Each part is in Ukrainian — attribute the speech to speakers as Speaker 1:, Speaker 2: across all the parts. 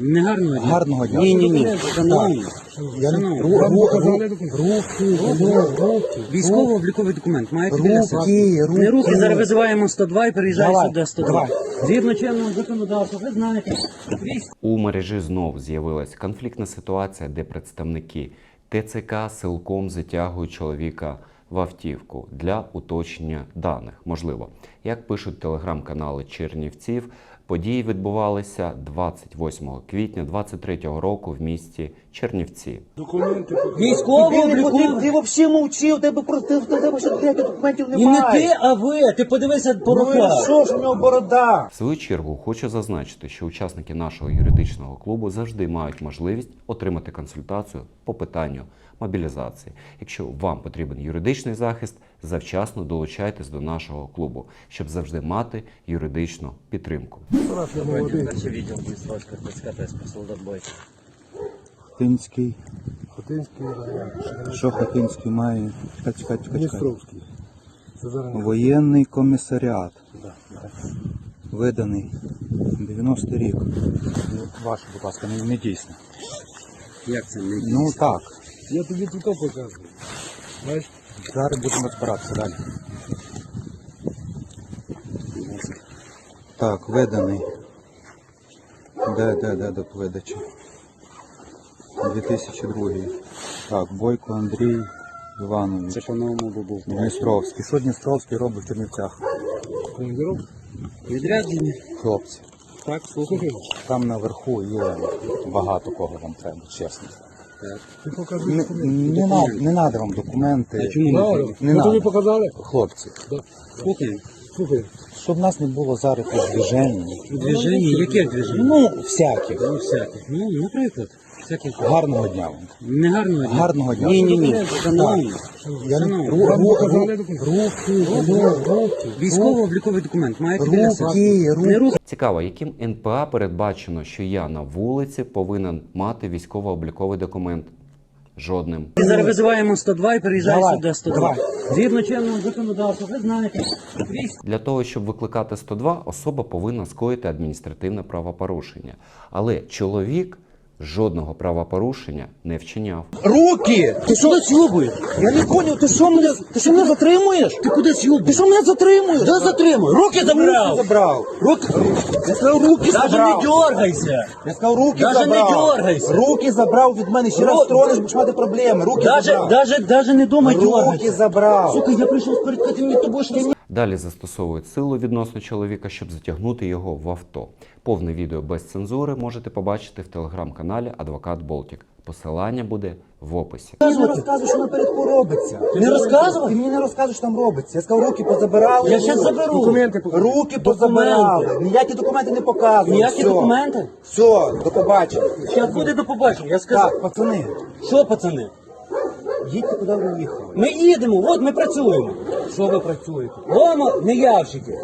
Speaker 1: Не гарного дня.
Speaker 2: Гарного дня.
Speaker 1: Ні, ні, ні. Шановні.
Speaker 2: Я не
Speaker 1: Шановні.
Speaker 2: ру, ру, ру, руки, руки,
Speaker 1: Військово-обліковий документ. Маєте біля себе?
Speaker 2: руки, руки.
Speaker 1: Не руки, зараз визиваємо 102 і переїжджає
Speaker 2: Давай,
Speaker 1: сюди 102.
Speaker 2: давай.
Speaker 1: Згідно чинного законодавства, ви знаєте. Військ-
Speaker 3: У мережі знов з'явилась конфліктна ситуація, де представники ТЦК силком затягують чоловіка в автівку для уточнення даних. Можливо, як пишуть телеграм-канали Чернівців, події відбувалися 28 квітня 23 року в місті Чернівці.
Speaker 4: Документи.
Speaker 5: Не потрібно,
Speaker 1: Військово-обліковий.
Speaker 5: ти взагалі мовчив, у тебе просто в тебе ще деяких документів
Speaker 1: І не
Speaker 5: немає.
Speaker 1: ти, а ви. Ти подивися по
Speaker 5: Ну і
Speaker 1: руках.
Speaker 5: що ж у нього борода?
Speaker 3: В свою чергу хочу зазначити, що учасники нашого юридичного клубу завжди мають можливість отримати консультацію по питанню мобілізації. Якщо вам потрібен юридичний захист, завчасно долучайтесь до нашого клубу, щоб завжди мати юридичну підтримку.
Speaker 2: Хотинський.
Speaker 4: Хотинський район.
Speaker 2: Що Хотинський має?
Speaker 4: Дністровський.
Speaker 2: Воєнний комісаріат.
Speaker 4: да, да.
Speaker 2: Виданий 90 рік. Ваше, будь ласка, не, не дійсно.
Speaker 1: Як це не
Speaker 2: Ну так.
Speaker 4: Я тобі тут показую. Знаєш,
Speaker 2: Зараз будемо розбиратися далі. Так, виданий. Де, де, де до видачі? 2002. Так, Бойко Андрій Іванович.
Speaker 1: Це по-новому був.
Speaker 2: Дністровський. Що Дністровський робить в Чернівцях?
Speaker 4: командиров.
Speaker 1: Відрядження.
Speaker 2: Хлопці.
Speaker 1: Так,
Speaker 4: Слухай,
Speaker 2: Там наверху є багато кого вам треба, чесно.
Speaker 4: Ти показуєш
Speaker 2: Не,
Speaker 4: документи.
Speaker 2: не, надо, не надо вам документи.
Speaker 1: А чому не треба?
Speaker 2: Не
Speaker 4: Ну тобі
Speaker 2: надо.
Speaker 4: показали?
Speaker 2: Хлопці,
Speaker 4: Да.
Speaker 1: Слухай,
Speaker 4: Слухай,
Speaker 2: щоб нас не було зараз у движенні.
Speaker 1: у движенні, яке движення?
Speaker 2: Ну, всяких.
Speaker 1: Ну, всяке. Ну, наприклад, всяке.
Speaker 2: Гарного дня вам.
Speaker 1: Не гарного дня.
Speaker 2: Гарного дня.
Speaker 1: Ні, ні, ні. Шановні.
Speaker 2: Я не ру,
Speaker 4: вам
Speaker 2: ру,
Speaker 4: показали
Speaker 2: ру,
Speaker 4: документ?
Speaker 2: руки, руки, руки.
Speaker 1: Військово-обліковий документ. Маєте біля себе?
Speaker 2: Руки,
Speaker 1: Не
Speaker 2: руки.
Speaker 1: руки.
Speaker 3: Цікаво, яким НПА передбачено, що я на вулиці повинен мати військово-обліковий документ? Жодним.
Speaker 1: Зараз визиваємо 102 і переїжджає
Speaker 2: Давай,
Speaker 1: сюди 102.
Speaker 2: давай.
Speaker 1: Згідно чинного законодавства, ви знаєте. Військ-
Speaker 3: Для того, щоб викликати 102, особа повинна скоїти адміністративне правопорушення. Але чоловік жодного правопорушення не вчиняв.
Speaker 5: Руки!
Speaker 1: Ти що з'юбуєш?
Speaker 5: Я не поняв, ти що мене, ти що мене затримуєш?
Speaker 1: Ти куди
Speaker 5: Ти що мене затримуєш?
Speaker 1: Де затримуй? Руки
Speaker 5: Руки
Speaker 1: забрав!
Speaker 5: забрав.
Speaker 1: Руки!
Speaker 5: Я сказав, руки
Speaker 1: Даже не дергайся!
Speaker 5: Я сказав, руки
Speaker 1: Даже не
Speaker 5: забрав.
Speaker 1: дергайся.
Speaker 5: Руки забрав від мене. Ще раз тронеш, будеш мати проблеми. Руки
Speaker 1: Даже,
Speaker 5: забрав.
Speaker 1: даже, даже не думай
Speaker 5: Руки забрав.
Speaker 1: Сука, я прийшов сперед, ти мені тобою щось
Speaker 3: Далі застосовують силу відносно чоловіка, щоб затягнути його в авто. Повне відео без цензури можете побачити в телеграм-каналі Адвокат Болтік. Посилання буде в описі.
Speaker 5: Ти не розказуєш, що напередку робиться.
Speaker 1: Ти не розказував?
Speaker 5: Ти мені не розказуєш, що там робиться. Я сказав, руки позабирали.
Speaker 1: Я щас заберу.
Speaker 4: Документи покажи.
Speaker 5: Руки позабирали. Ніякі документи не показують.
Speaker 1: Ніякі
Speaker 5: Все.
Speaker 1: документи?
Speaker 5: Все, до побачення.
Speaker 1: Зараз буде до побачення, я сказав.
Speaker 5: Так, пацани,
Speaker 1: Що, пацани?
Speaker 5: Їдьте куди ви їхали.
Speaker 1: Ми їдемо, от ми працюємо. Що ви працюєте? Ома, не явщики.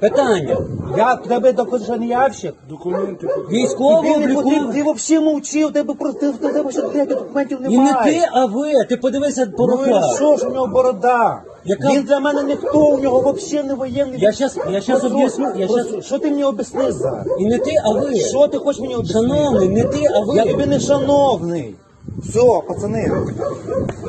Speaker 1: Питання.
Speaker 5: Я тебе доходжу, що не явщик.
Speaker 4: Документи.
Speaker 1: Військово
Speaker 5: Тобі не потрібно,
Speaker 1: обліковий.
Speaker 5: ти взагалі мовчив, тебе просто в тебе ще деяких документів
Speaker 1: І
Speaker 5: немає.
Speaker 1: не ти, а ви. Ти подивися по
Speaker 5: Ну і
Speaker 1: руках.
Speaker 5: що ж у нього борода?
Speaker 1: Яка-
Speaker 5: Він для мене ніхто, у нього взагалі не воєнний.
Speaker 1: Я щас- я щас
Speaker 5: Просто-
Speaker 1: об'ясню, я
Speaker 5: просто
Speaker 1: щас-
Speaker 5: Що ти мені об'ясниш зараз?
Speaker 1: І не ти, а ви.
Speaker 5: Що ти хочеш мені об'яснити?
Speaker 1: Шановний, не ти, а ви.
Speaker 5: Я тобі не шановний. Все, пацани.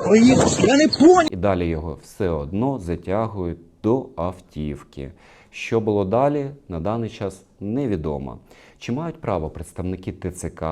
Speaker 5: Проїхав. Я не понял.
Speaker 3: І далі його все одно затягують до автівки. Що було далі, на даний час невідомо. Чи мають право представники ТЦК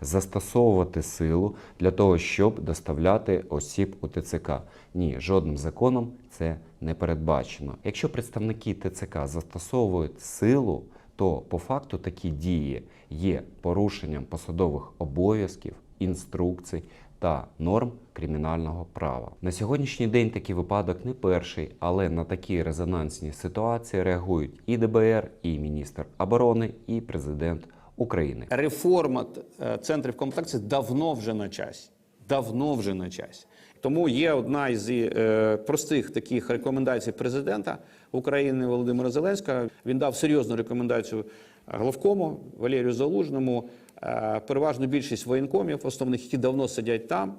Speaker 3: застосовувати силу для того, щоб доставляти осіб у ТЦК? Ні, жодним законом це не передбачено. Якщо представники ТЦК застосовують силу, то по факту такі дії є порушенням посадових обов'язків, інструкцій та норм кримінального права. На сьогоднішній день такий випадок не перший, але на такі резонансні ситуації реагують і ДБР, і міністр оборони, і президент України.
Speaker 6: реформа е, центрів комплектації давно вже на часі. Давно вже на часі. Тому є одна із е, простих таких рекомендацій президента України Володимира Зеленського. Він дав серйозну рекомендацію главкому Валерію Залужному. Е, переважну більшість воєнкомів, основних, які давно сидять там,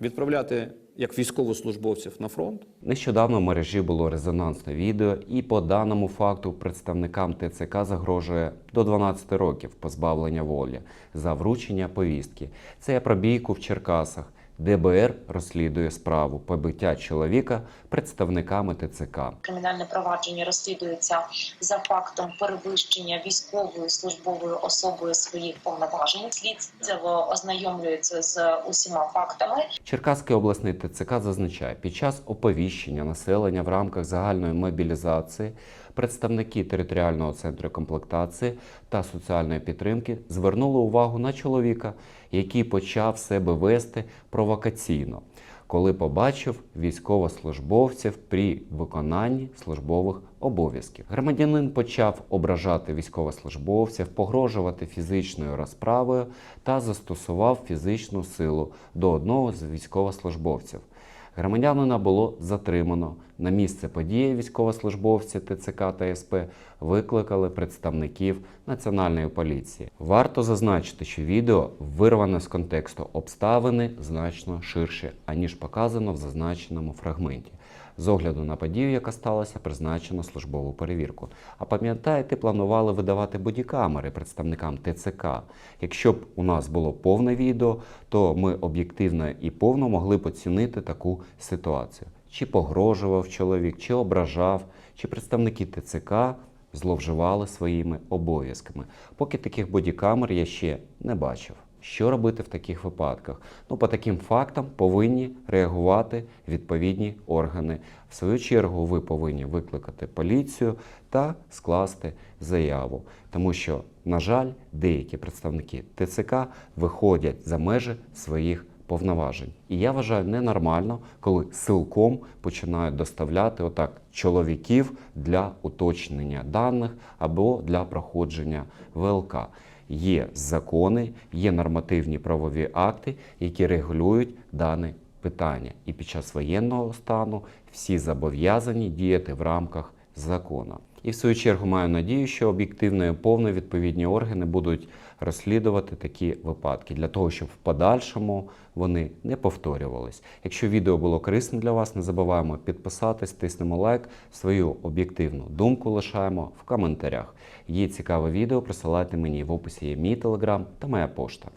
Speaker 6: відправляти як військовослужбовців на фронт.
Speaker 3: Нещодавно в мережі було резонансне відео, і по даному факту представникам ТЦК загрожує до 12 років позбавлення волі за вручення повістки. Це про бійку в Черкасах. ДБР розслідує справу побиття чоловіка представниками ТЦК.
Speaker 7: Кримінальне провадження розслідується за фактом перевищення військовою службовою особою своїх повноважень. Слідство ознайомлюється з усіма фактами.
Speaker 3: Черкаський обласний ТЦК зазначає, під час оповіщення населення в рамках загальної мобілізації представники територіального центру комплектації та соціальної підтримки звернули увагу на чоловіка, який почав себе вести провокаційно, коли побачив військовослужбовців при виконанні службових обов'язків. Громадянин почав ображати військовослужбовців, погрожувати фізичною розправою та застосував фізичну силу до одного з військовослужбовців. Громадянина було затримано. На місце події військовослужбовці ТЦК та СП викликали представників національної поліції. Варто зазначити, що відео вирване з контексту обставини значно ширше, аніж показано в зазначеному фрагменті. З огляду на подію, яка сталася, призначено службову перевірку. А пам'ятаєте, планували видавати бодікамери представникам ТЦК. Якщо б у нас було повне відео, то ми об'єктивно і повно могли б оцінити таку ситуацію. Чи погрожував чоловік, чи ображав, чи представники ТЦК зловживали своїми обов'язками. Поки таких бодікамер я ще не бачив. Що робити в таких випадках? Ну, по таким фактам повинні реагувати відповідні органи. В свою чергу, ви повинні викликати поліцію та скласти заяву, тому що, на жаль, деякі представники ТЦК виходять за межі своїх повноважень. І я вважаю ненормально, коли силком починають доставляти отак чоловіків для уточнення даних або для проходження ВЛК. Є закони, є нормативні правові акти, які регулюють дане питання. І під час воєнного стану всі зобов'язані діяти в рамках закону. І в свою чергу маю надію, що об'єктивно і повно відповідні органи будуть розслідувати такі випадки для того, щоб в подальшому вони не повторювались. Якщо відео було корисним для вас, не забуваємо підписатись, тиснемо лайк, свою об'єктивну думку лишаємо в коментарях. Є цікаве відео, присилайте мені в описі є мій телеграм та моя пошта.